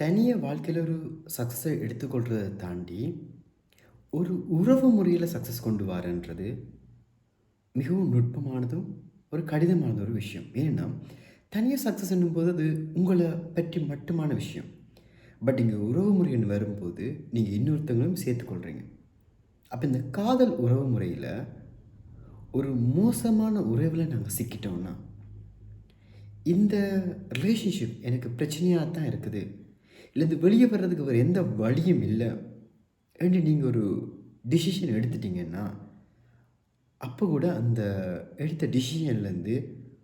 தனியாக வாழ்க்கையில் ஒரு சக்ஸஸை எடுத்துக்கொள்கிறத தாண்டி ஒரு உறவு முறையில் சக்ஸஸ் கொண்டு வரன்றது மிகவும் நுட்பமானதும் ஒரு கடினமான ஒரு விஷயம். ஏன்னா தனியாக சக்ஸஸ் என்னும்போது அது உங்களை பற்றி மட்டுமான விஷயம். பட் இங்கே உறவு முறைன்னு வரும்போது நீங்கள் இன்னொருத்தங்களும் சேர்த்துக்கொள்கிறீங்க அப்போ இந்த காதல் உறவு முறையில் ஒரு மோசமான உறவில் நாங்கள் சிக்கிட்டோம்னா இந்த ரிலேஷன்ஷிப் எனக்கு பிரச்சனையாக தான் இருக்குது. இல்லை வெளியே வர்றதுக்கு வேறு எந்த வழியும் இல்லை என்று நீங்கள் ஒரு டிசிஷன் எடுத்துட்டீங்கன்னா அப்போ கூட அந்த எடுத்த டிசிஷன்லேருந்து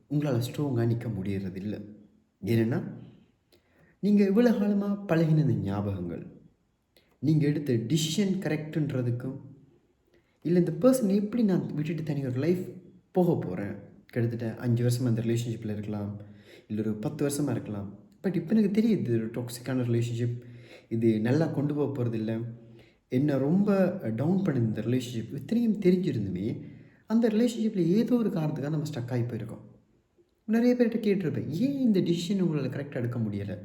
உங்களால் ஸ்ட்ராங்காக நிற்க முடியறது இல்லை ஏன்னா நீங்கள் இவ்வளோ காலமாக பழகின இந்த ஞாபகங்கள் நீங்கள் எடுத்த டிசிஷன் கரெக்டுன்றதுக்கும் இல்லை இந்த பர்சன் எப்படி நான் விட்டுட்டு தனி ஒரு லைஃப் போக போகிறேன் கிட்டத்தட்ட அஞ்சு வருஷமாக அந்த ரிலேஷன்ஷிப்பில் இருக்கலாம் இல்லை ஒரு பத்து வருஷமாக இருக்கலாம். பட் இப்போ எனக்கு தெரியுது இது ஒரு டாக்ஸிக்கான ரிலேஷன்ஷிப் இது நல்லா கொண்டு போக போகிறது இல்லை. என்னை ரொம்ப டவுன் பண்ண இந்த ரிலேஷன்ஷிப் இத்தனையும் தெரிஞ்சிருந்துமே அந்த ரிலேஷன்ஷிப்பில் ஏதோ ஒரு காரணத்துக்காக நம்ம ஸ்டக் ஆகி போயிருக்கோம். நிறைய பேர்கிட்ட கேட்டிருப்பேன் ஏன் இந்த டிசிஷன் உங்களால் கரெக்டாக எடுக்க முடியலை?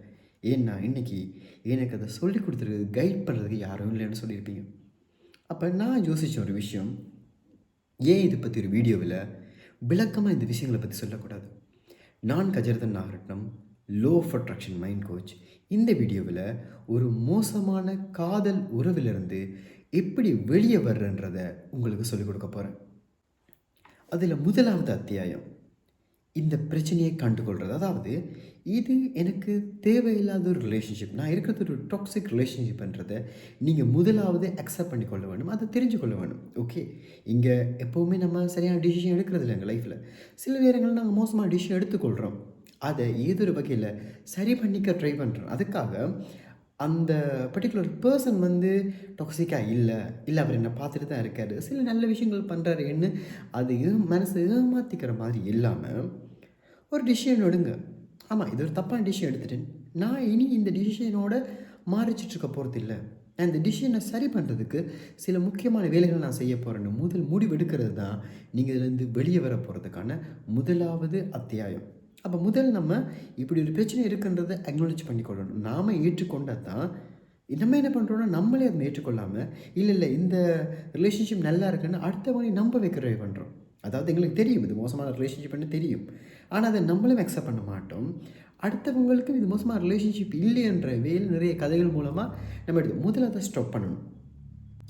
ஏன்னா இன்றைக்கி எனக்கு அதை சொல்லி கொடுத்துருக்கு கைட் பண்ணுறதுக்கு யாரும் இல்லைன்னு சொல்லியிருப்பீங்க. அப்போ நான் யோசித்த ஒரு விஷயம் ஏன் இதை பற்றி ஒரு வீடியோவில் விளக்கமாக இந்த விஷயங்களை பற்றி சொல்லக்கூடாது? நான் Gajarathan Nagaratnam law of attraction mind coach இந்த வீடியோவில் ஒரு மோசமான காதல் உறவிலிருந்து எப்படி வெளியே வர்றன்றதை உங்களுக்கு சொல்லிக் கொடுக்க போகிறேன் அதில் முதலாவது அத்தியாயம் இந்த பிரச்சனையை கண்டுகொள்கிறது அதாவது இது எனக்கு தேவையில்லாத ஒரு ரிலேஷன்ஷிப் நான் இருக்கிறது ஒரு டாக்ஸிக் ரிலேஷன்ஷிப்ன்றதை நீங்கள் முதலாவது அக்செப்ட் பண்ணிக்கொள்ள வேண்டும் அதை தெரிஞ்சுக்கொள்ள வேணும் வேண்டும். ஓகே இங்கே எப்போவுமே நம்ம சரியான டிசிஷன் எடுக்கிறது இல்லை எங்கள் லைஃப்பில் சில நேரங்களில் நாங்கள் மோசமான டிசிஷன் எடுத்துக்கொள்கிறோம் அதை ஏதொரு வகையில் சரி பண்ணிக்க ட்ரை பண்ணுறோம் அதுக்காக அந்த பர்டிகுலர் பர்சன் வந்து டாக்ஸிக்காக இல்லை இல்லை அவர் என்னை பார்த்துட்டு தான் இருக்காரு சில நல்ல விஷயங்கள் பண்ணுறாருன்னு அது ஏ மனசு ஏமாற்றிக்கிற மாதிரி இல்லாமல் ஒரு டிசிஷன் எடுங்க. ஆமாம் இது ஒரு தப்பான டிசிஷன் எடுத்துட்டேன். நான் இனி இந்த டிசிஷனோட மாறிச்சிட்ருக்க போகிறது இல்லை. இந்த டிசிஷனை சரி பண்ணுறதுக்கு சில முக்கியமான வேலைகள் நான் செய்ய போகிறேன்னு முதல் முடிவு எடுக்கிறது தான் நீங்கள் இதுலேருந்து வெளியே வர போகிறதுக்கான முதலாவது அத்தியாயம். அப்போ முதல் நம்ம இப்படி ஒரு பிரச்சனை இருக்குன்றதை அக்னாலேஜ் பண்ணிக்கொள்ளணும். நாம் ஏற்றுக்கொண்டால் தான் நம்ம என்ன பண்ணுறோம்னா நம்மளே அதை ஏற்றுக்கொள்ளாமல் இல்லை இல்லை இந்த ரிலேஷன்ஷிப் நல்லா இருக்குன்னு அடுத்தவங்களையும் நம்ப வைக்கிறவே பண்ணுறோம் அதாவது எங்களுக்கு தெரியும் இது மோசமான ரிலேஷன்ஷிப்னு தெரியும். ஆனால் அதை நம்மளும் அக்செப்ட் பண்ண மாட்டோம். அடுத்தவங்களுக்கும் இது மோசமான ரிலேஷன்ஷிப் இல்லைன்ற வேல் நிறைய கதைகள் மூலமாக நம்ம எடுத்து முதல்ல அதை ஸ்டாப் பண்ணணும்.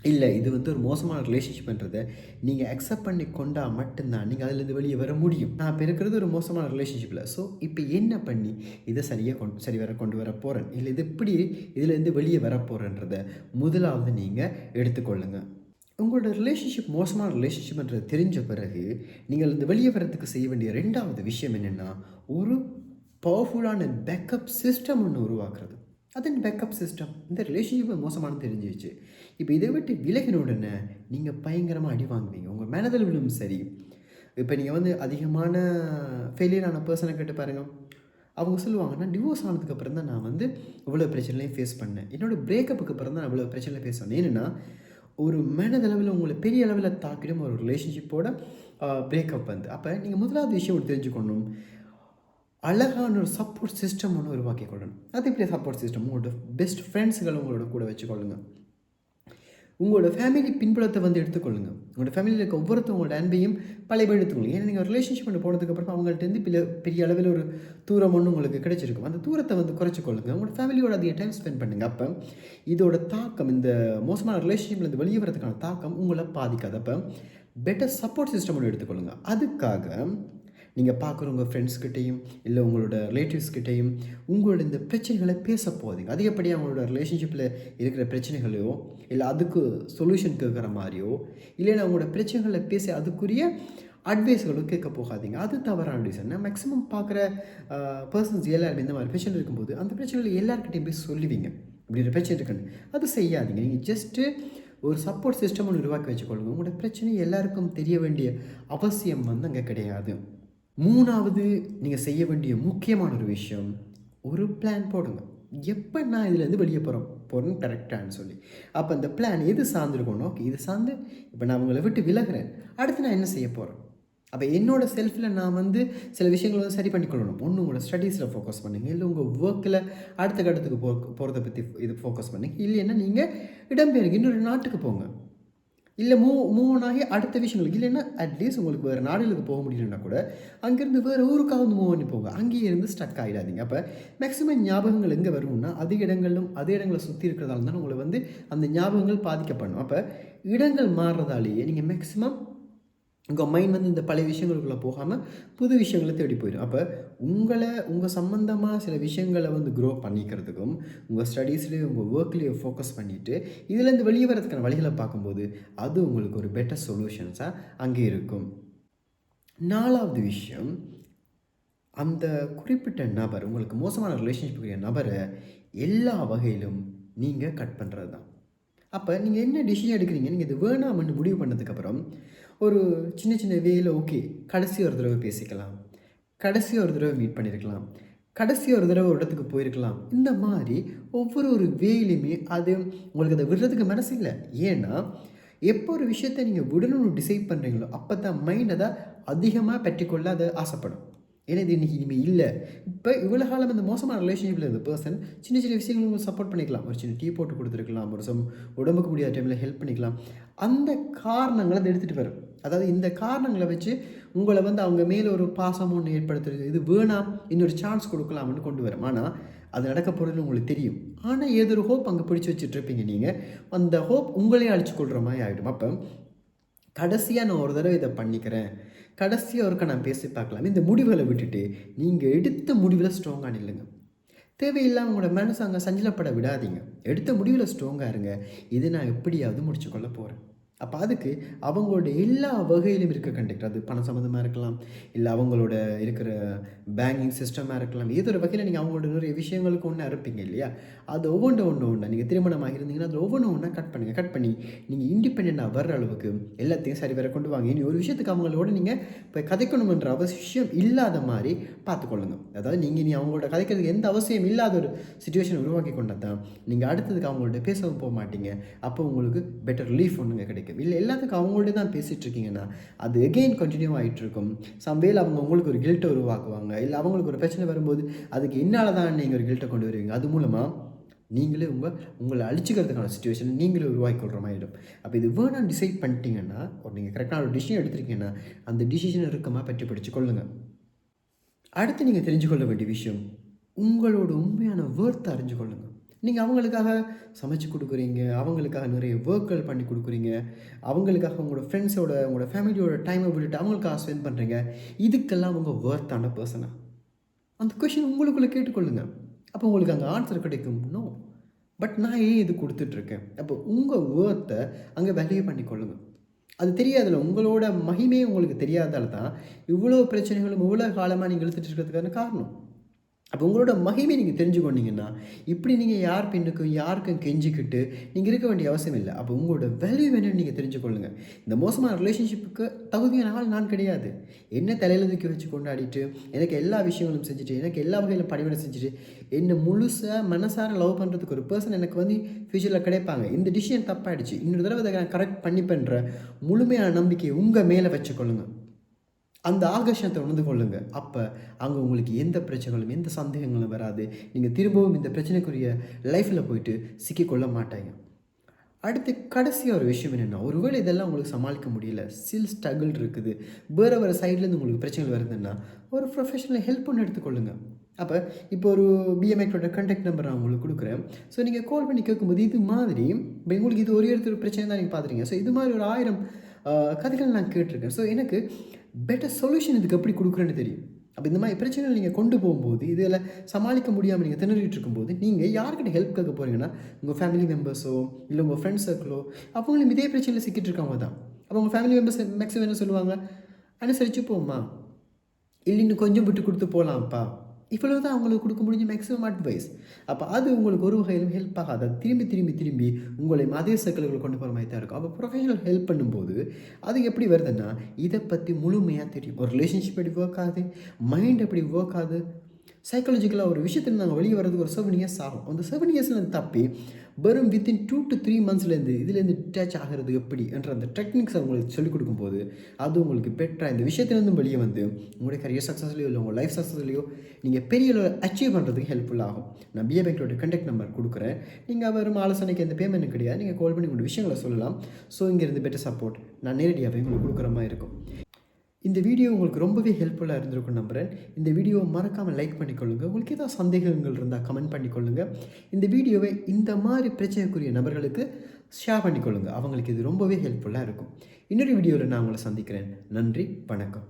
இல்லை இது வந்து ஒரு மோசமான ரிலேஷன்ஷிப்ன்றதை நீங்கள் அக்செப்ட் பண்ணி கொண்டா மட்டும்தான் நீங்கள் அதுலேருந்து வெளியே வர முடியும். நான் இப்போ இருக்கிறது ஒரு மோசமான ரிலேஷன்ஷிப்பில் ஸோ இப்போ என்ன பண்ணி இதை சரியாக கொண்டு சரி வர கொண்டு வர போகிறேன் இல்லை இது எப்படி இதுலேருந்து வெளியே வர போகிறேன்றதை முதலாவது நீங்கள் எடுத்துக்கொள்ளுங்கள் உங்களோட ரிலேஷன்ஷிப் மோசமான ரிலேஷன்ஷிப்ன்றது தெரிஞ்ச பிறகு நீங்கள் இந்த வெளியே வரத்துக்கு செய்ய வேண்டிய ரெண்டாவது விஷயம் என்னென்னா ஒரு பவர்ஃபுல்லான பேக்கப் சிஸ்டம் ஒன்று உருவாக்குறது. அது பேக்கப் சிஸ்டம் இந்த ரிலேஷன்ஷிப் மோசமானு தெரிஞ்சிச்சு இப்போ இதை விட்டு விலகின உடனே நீங்கள் பயங்கரமாக அடி வாங்குவீங்க. உங்கள் மனதில் விழும் சரி. இப்போ நீங்கள் வந்து அதிகமான ஃபெயிலியரான பர்சனை கேட்டு பாருங்கள் அவங்க சொல்லுவாங்க நான் டிவோர்ஸ் ஆனதுக்கப்புறம் தான் நான் வந்து இவ்வளோ பிரச்சனையும் ஃபேஸ் பண்ணேன். என்னோடய பிரேக்கப்புக்கு அப்புறம் தான் நான் இவ்வளோ பிரச்சனையில் ஃபேஸ் பண்ணேன். ஏன்னா ஒரு மனதளவில் உங்களை பெரிய அளவில் தாக்கிடும் ஒரு ரிலேஷன்ஷிப்போட பிரேக்கப் வந்து. அப்போ நீங்கள் முதலாவது விஷயம் தெரிஞ்சுக்கணும். அழகான ஒரு சப்போர்ட் சிஸ்டம் ஒன்று உருவாக்கி கொள்ளணும் அது எப்படி சப்போர்ட் சிஸ்டம் உங்களோட பெஸ்ட் ஃப்ரெண்ட்ஸுகளை உங்களோட கூட வச்சுக்கொள்ளுங்க. உங்களோட ஃபேமிலி பின்புலத்தை வந்து எடுத்துக்கொள்ளுங்க. உங்களோட ஃபேமிலியில் இருக்க ஒவ்வொருத்தவங்களோட அன்பையும் பழைய எடுத்துக்கொள்ளுங்க. ஏன்னா நீங்கள் ரிலேஷன்ஷிப் பண்ணி போனதுக்கப்புறம் அவங்கள்ட்ட பெரிய பெரிய அளவில் ஒரு தூரம் ஒன்று உங்களுக்கு கிடைச்சிருக்கும். அந்த தூரத்தை வந்து குறைச்சிக்கொள்ளுங்க. உங்களோட ஃபேமிலியோட அதிக டைம் ஸ்பெண்ட் பண்ணுங்கள் அப்போ இதோட தாக்கம் இந்த மோசமான ரிலேஷன்ஷிப்பில் இருந்து வெளியே வரதுக்கான தாக்கம் உங்களை பாதிக்காது. அப்போ பெட்டர் சப்போர்ட் சிஸ்டம் ஒன்று எடுத்துக்கொள்ளுங்க. அதுக்காக நீங்கள் பார்க்குற உங்கள் ஃப்ரெண்ட்ஸ்கிட்டையும் இல்லை உங்களோட ரிலேட்டிவ்ஸ்கிட்டையும் உங்களோட இந்த பிரச்சனைகளை பேச போகாதீங்க. அதிகப்படியாக அவங்களோட ரிலேஷன்ஷிப்பில் இருக்கிற பிரச்சனைகளையோ இல்லை அதுக்கு சொல்யூஷன் கேட்குற மாதிரியோ இல்லைன்னா அவங்களோட பிரச்சனைகளை பேச அதுக்குரிய அட்வைஸ்களும் கேட்க போகாதீங்க. அது தவறான ரீசன் நான் மேக்ஸிமம் பார்க்குற பர்சன்ஸ் எல்லாருமே இந்த மாதிரி பிரச்சனை இருக்கும்போது அந்த பிரச்சனைகள் எல்லாருக்கிட்டையும் போய் சொல்லுவீங்க. இப்படி பிரச்சனை இருக்குன்னு. அது செய்யாதீங்க. நீங்கள் ஜஸ்ட்டு ஒரு சப்போர்ட் சிஸ்டம் ஒன்று உருவாக்கி வச்சுக்கொள்ளுங்க. உங்களோட பிரச்சனை எல்லாருக்கும் தெரிய வேண்டிய அவசியம் வந்து அங்கே கிடையாது. மூணாவது நீங்கள் செய்ய வேண்டிய முக்கியமான ஒரு விஷயம் ஒரு பிளான் போடுங்க. எப்போ நான் இதுலேருந்து வெளியே போகிறோம் போகிறேன்னு கரெக்டானு சொல்லி. அப்போ அந்த பிளான் எது சார்ந்துருக்கணும் ஓகே இது சார்ந்து இப்போ நான் உங்களை விட்டு விலகிறேன். அடுத்து நான் என்ன செய்ய போகிறேன் அப்போ என்னோட செல்ஃபில் நான் வந்து சில விஷயங்களை வந்து சரி பண்ணிக்கொள்ளணும். ஒன்று உங்களோட ஸ்டடீஸில் ஃபோக்கஸ் பண்ணுங்கள் இல்லை உங்கள் ஒர்க்கில் அடுத்த கட்டத்துக்கு போ போகிறத பற்றி இது ஃபோக்கஸ் பண்ணுங்கள் இல்லைன்னா நீங்கள் இடம்பெயருங்க. இன்னொரு நாட்டுக்கு போங்க. இல்லை மூவ் மூவ் ஆகி அடுத்த விஷயங்களுக்கு இல்லைன்னா அட்லீஸ்ட் உங்களுக்கு வேறு நாடுகளுக்கு போக முடியலன்னா கூட அங்கேருந்து வேறு ஊருக்காவது மூவ் பண்ணி போங்க. அங்கேயே இருந்து ஸ்டக் ஆகிடாதீங்க அப்போ மேக்ஸிமம் ஞாபகங்கள் எங்கே வரும்னா அது இடங்களும் அதே இடங்களை சுற்றி இருக்கிறதால தான் உங்களை வந்து அந்த ஞாபகங்கள் பாதிக்கப்படணும். அப்போ இடங்கள் மாறுறதாலேயே நீங்கள் மேக்ஸிமம் உங்கள் மைண்ட் வந்து இந்த பழைய விஷயங்களுக்குள்ளே போகாமல் புது விஷயங்களை தேடி போயிடும். அப்போ உங்களை உங்கள் சம்மந்தமாக சில விஷயங்களை வந்து க்ரோ பண்ணிக்கிறதுக்கும் உங்கள் ஸ்டடீஸ்லேயும் உங்கள் ஒர்க்லேயும் ஃபோக்கஸ் பண்ணிவிட்டு இதுலேருந்து வெளியே வரதுக்கான வழிகளை பார்க்கும்போது அது உங்களுக்கு ஒரு பெட்டர் சொல்யூஷன்ஸாக அங்கே இருக்கும். நாலாவது விஷயம் அந்த குறிப்பிட்ட நபர் உங்களுக்கு மோசமான ரிலேஷன்ஷிப் நபரை எல்லா வகையிலும் நீங்கள் கட் பண்ணுறது தான் அப்போ நீங்கள் என்ன டிசிஷன் எடுக்கிறீங்க? நீங்கள் இது வேணாம்னு முடிவு பண்ணதுக்கப்புறம் ஒரு சின்ன சின்ன வேயில் ஓகே கடைசி ஒரு தடவை பேசிக்கலாம். கடைசி ஒரு தடவை மீட் பண்ணியிருக்கலாம் கடைசி ஒரு தடவை ஒரு இடத்துக்கு போயிருக்கலாம். இந்த மாதிரி ஒவ்வொரு ஒரு வேலையுமே அது உங்களுக்கு அதை விடுறதுக்கு மனசு இல்லை. ஏன்னா எப்போ ஒரு விஷயத்தை நீங்கள் விடணும்னு டிசைட் பண்ணுறீங்களோ அப்போ தான் மைண்ட் அதை அதிகமாக பெற்றிக்கொள்ள அதை ஆசைப்படும். ஏன்னா இது இன்றைக்கி இனிமேல் இல்லை. இப்போ இவ்வளோ காலம் இந்த மோசமான ரிலேஷன்ஷிப்பில் இருந்த பர்சன் சின்ன சின்ன விஷயங்கள் உங்களுக்கு சப்போர்ட் பண்ணிக்கலாம். ஒரு சின்ன டீ போட்டு கொடுத்துருக்கலாம். ஒரு சம் உடம்புக்கு முடியாத டைமில் ஹெல்ப் பண்ணிக்கலாம். அந்த காரணங்களை அதை எடுத்துகிட்டு வரும். அதாவது இந்த காரணங்களை வச்சு உங்களை வந்து அவங்க மேலே ஒரு பாசம் ஒன்று ஏற்படுத்துறது இது வேணாம் இன்னொரு சான்ஸ் கொடுக்கலாம்னு கொண்டு வரும். ஆனால் அது நடக்க போகிறது உங்களுக்கு தெரியும். ஆனால் ஏதோ ஒரு ஹோப் அங்கே பிடிச்சி வச்சுட்ருப்பீங்க நீங்கள் அந்த ஹோப் உங்களையும் அழிச்சு கொள்கிற மாதிரி ஆகிடும் அப்போ கடைசியாக நான் ஒரு தடவை இதை பண்ணிக்கிறேன். கடைசியாக ஒருக்க நான் பேசி பார்க்கலாம். இந்த முடிவுகளை விட்டுட்டு நீங்கள் எடுத்த முடிவில் ஸ்ட்ராங்காக நில்லுங்க. தேவையில்லாமல் உங்களோட மனசு அங்கே சஞ்சலப்பட விடாதீங்க. எடுத்த முடிவில் ஸ்ட்ராங்காக இருங்க. இது நான் எப்படியாவது முடிச்சுக்கொள்ள போகிறேன் அப்போ அதுக்கு அவங்களோட எல்லா வகையிலும் இருக்க கண்டக்ட் அது பணம் சம்மந்தமாக இருக்கலாம் இல்லை அவங்களோட இருக்கிற பேங்கிங் சிஸ்டமாக இருக்கலாம் ஏதோ ஒரு வகையில் நீங்கள் அவங்களோட நிறைய விஷயங்களுக்கு ஒன்று இருப்பீங்க இல்லையா? அது ஒவ்வொன்று ஒன்று ஒன்று நீங்கள் திருமணமாக இருந்தீங்கன்னா அதில் ஒவ்வொன்று ஒன்றா கட் பண்ணுங்கள் கட் பண்ணி நீங்கள் இண்டிபெண்ட்டாக வர்ற அளவுக்கு எல்லாத்தையும் சரி வர கொண்டு வாங்க. இனி ஒரு விஷயத்துக்கு அவங்களோட நீங்கள் இப்போ கதைக்கணுமன்ற அவசியம் இல்லாத மாதிரி பார்த்துக்கொள்ளுங்க. அதாவது நீங்கள் இனி அவங்களோட கதைக்கிறதுக்கு எந்த அவசியம் இல்லாத ஒரு சுச்சுவேஷன் உருவாக்கி கொண்டது தான் நீங்கள் அடுத்ததுக்கு அவங்கள்ட்ட பேசவும் போக மாட்டீங்க. அப்போ உங்களுக்கு பெட்டர் ரிலீஃப் ஒன்றுங்க கிடைக்கும் இல்லை எல்லாத்துக்கும் அவங்கள்ட்ட தான் பேசிகிட்டு இருக்கீங்கன்னா அது எகெயின் கண்டினியூ ஆகிட்டு இருக்கும் சம்வேல் அவங்க உங்களுக்கு ஒரு கில்ட்டை உருவாக்குவாங்க. இல்லை அவங்களுக்கு ஒரு பிரச்சனை வரும்போது அதுக்கு என்னால் தான் நீங்கள் ஒரு கில்ட்டை கொண்டு வருவீங்க? அது மூலமாக நீங்களே உங்கள் உங்களை அழிச்சிக்கிறதுக்கான சுச்சுவேஷனை நீங்களே உருவாக்கி கொள்கிற மாதிரி ஆகிடும் அப்போ இது வேணாம் டிசைட் பண்ணிட்டீங்கன்னா ஒரு நீங்கள் கரெக்டான ஒரு டிசிஷன் எடுத்திருக்கீங்கன்னா அந்த டிசிஷன் இருக்கமாக பற்றி படித்து கொள்ளுங்கள் அடுத்து நீங்கள் தெரிஞ்சுக்கொள்ள வேண்டிய விஷயம் உங்களோட உண்மையான வேர்த்தை அறிஞ்சு கொள்ளுங்கள் நீங்கள் அவங்களுக்காக சமைச்சு கொடுக்குறீங்க அவங்களுக்காக நிறைய ஒர்க்குகள் பண்ணி கொடுக்குறீங்க அவங்களுக்காக உங்களோட ஃப்ரெண்ட்ஸோட உங்களோட ஃபேமிலியோட டைமை விட்டுட்டு அவங்களுக்காக ஸ்பெண்ட் பண்ணுறீங்க இதுக்கெல்லாம் உங்கள் ஒர்த்தான பர்சனாக அந்த கொஷின் உங்களுக்குள்ளே கேட்டுக்கொள்ளுங்க. அப்போ உங்களுக்கு அங்கே ஆன்சர் கிடைக்கும். நோ பட் நான் ஏன் இது கொடுத்துட்ருக்கேன்? அப்போ உங்கள் ஒர்த்தை அங்கே வேலையை பண்ணிக்கொள்ளுங்க அது தெரியாதுல்ல உங்களோட மகிமையே உங்களுக்கு தெரியாதால தான் இவ்வளோ பிரச்சனைகளும் இவ்வளோ காலமாக நீங்கள் இழுத்துட்டு இருக்கிறதுக்கான காரணம். அப்போ உங்களோட மகிமை நீங்கள் தெரிஞ்சுக்கொண்டீங்கன்னா இப்படி நீங்கள் யார் பெண்ணுக்கும் யாருக்கும் கெஞ்சிக்கிட்டு நீங்கள் இருக்க வேண்டிய அவசியம் இல்லை. அப்போ உங்களோட வேல்யூ என்னன்னு நீங்கள் தெரிஞ்சுக்கொள்ளுங்க. இந்த மோசமான ரிலேஷன்ஷிப்புக்கு தகுதியான ஆள் நான் கிடையாது. என்ன தலையில் தூக்கி வச்சு கொண்டாடிட்டு எனக்கு எல்லா விஷயங்களும் செஞ்சுட்டு எனக்கு எல்லா வகையிலும் பணிவிடை செஞ்சுட்டு என்னை முழுசாக மனசார லவ் பண்ணுறதுக்கு ஒரு பர்சன் எனக்கு வந்து ஃப்யூச்சரில் கிடைப்பாங்க. இந்த டிசிஷன் தப்பாயிடுச்சு. இன்னொரு தடவை அதை நான் கரெக்ட் பண்ணி பண்ணுற முழுமையான நம்பிக்கையை உங்கள் மேலே வச்சுக்கொள்ளுங்கள் அந்த ஆகர்ஷணத்தை உணர்ந்து கொள்ளுங்க. அப்போ அங்கே உங்களுக்கு எந்த பிரச்சனைகளும் எந்த சந்தேகங்களும் வராது. நீங்கள் திரும்பவும் இந்த பிரச்சனைக்குரிய லைஃப்பில் போயிட்டு சிக்கிக்கொள்ள மாட்டாங்க. அடுத்து கடைசியாக ஒரு விஷயம் என்னென்னா ஒருவேளை இதெல்லாம் உங்களுக்கு சமாளிக்க முடியல ஸ்டில் ஸ்ட்ரகிள் இருக்குது வேறு வேறு சைட்லேருந்து உங்களுக்கு பிரச்சனைகள் வருதுன்னா ஒரு ப்ரொஃபஷனல் ஹெல்ப் ஒன்று எடுத்துக்கொள்ளுங்க. அப்போ இப்போ ஒரு பிஎம்ஐக்கோட கண்டெக்ட் நம்பர் நான் உங்களுக்கு கொடுக்குறேன். ஸோ நீங்கள் கால் பண்ணி கேட்கும்போது இது மாதிரி இப்போ உங்களுக்கு இது ஒரு இடத்துல பிரச்சனை தான் நீங்கள் பார்த்துறீங்க ஸோ இது மாதிரி ஒரு ஆயிரம் கதைகள் நான் கேட்டிருக்கேன். ஸோ எனக்கு பெட்டர் சொல்யூஷன் இதுக்கு எப்படி கொடுக்குறேன்னு தெரியும். அப்போ இந்த மாதிரி பிரச்சனைகள் நீங்கள் கொண்டு போகும்போது இதில் சமாளிக்க முடியாமல் நீங்கள் திணறிட்டு இருக்கும்போது நீங்கள் யார்கிட்ட ஹெல்ப் கேட்க போகிறீங்கன்னா உங்கள் ஃபேமிலி மெம்பர்ஸோ இல்லை உங்கள் ஃப்ரெண்ட்ஸ் சர்க்கிளோ அவங்களும் இதே பிரச்சனையில் சிக்கிட்டு இருக்காங்க தான். அப்போ உங்கள் ஃபேமிலி மெம்பர்ஸ் மேக்ஸிமம் என்ன சொல்லுவாங்க? அனுசரித்து போம்மா. இல்லை இன்னும் கொஞ்சம் விட்டு கொடுத்து போகலாம்ப்பா இவ்வளோ தான் அவங்களுக்கு கொடுக்க முடிஞ்ச மேக்ஸிமம் அட்வைஸ் அப்போ அது உங்களுக்கு ஒரு வகையிலும் ஹெல்ப் ஆகாது. திரும்பி திரும்பி திரும்பி உங்களை அதே சர்க்கிள்கள் கொண்டு போகிற மாதிரி தான் இருக்கும். அப்போ ப்ரொஃபஷனல் ஹெல்ப் பண்ணும்போது அது எப்படி வருதுன்னா இதை பற்றி முழுமையாக தெரியும். ஒரு ரிலேஷன்ஷிப் எப்படி ஒர்க் ஆகுது? மைண்ட் எப்படி ஒர்க் ஆகுது? சைக்காலஜிக்கலாக ஒரு விஷயத்தில் நாங்கள் வெளியே வர்றதுக்கு ஒரு செவன் இயர்ஸ் ஆகும். அந்த செவன் இயர்ஸில் தப்பி வெறும் வித்தின் டூ டு த்ரீ மந்த்ஸ்லேருந்து இதுலேருந்து டிட்டாச் ஆகிறது எப்படி என்ற அந்த டெக்னிக்ஸ் உங்களுக்கு சொல்லிக் கொடுக்கும்போது அது உங்களுக்கு பெட்டராக இந்த விஷயத்துலேருந்து வெளியே வந்து உங்களுடைய கரியர் சக்ஸஸ்லையோ இல்லை உங்கள் லைஃப் சக்ஸஸ்லையோ நீங்கள் பெரிய அச்சீவ் பண்ணுறதுக்கு ஹெல்ப்ஃபுல் ஆகும். நான் பிஏ பேங்கோட கண்டெக்ட் நம்பர் கொடுக்குறேன். நீங்கள் வெறும் ஆலோசனைக்கு எந்த பேமெண்ட் கிடையாது. நீங்கள் கால் பண்ணி உங்களோட விஷயங்களை சொல்லலாம். ஸோ இங்கேருந்து பெட்டர் சப்போர்ட் நான் நேரடியாகவே உங்களுக்கு கொடுக்குற மாதிரி இருக்கும். இந்த வீடியோ உங்களுக்கு ரொம்பவே ஹெல்ப்ஃபுல்லாக இருந்திருக்கும் நம்புகிறேன் இந்த வீடியோவை மறக்காமல் லைக் பண்ணிக்கொள்ளுங்கள் உங்களுக்கு ஏதாவது சந்தேகங்கள் இருந்தால் கமெண்ட் பண்ணிக்கொள்ளுங்கள் இந்த வீடியோவை இந்த மாதிரி பிரச்சனைக்குரிய நபர்களுக்கு ஷேர் பண்ணிக்கொள்ளுங்கள் அவங்களுக்கு இது ரொம்பவே ஹெல்ப்ஃபுல்லாக இருக்கும். இன்னொரு வீடியோவில் நான் உங்களை சந்திக்கிறேன். நன்றி வணக்கம்.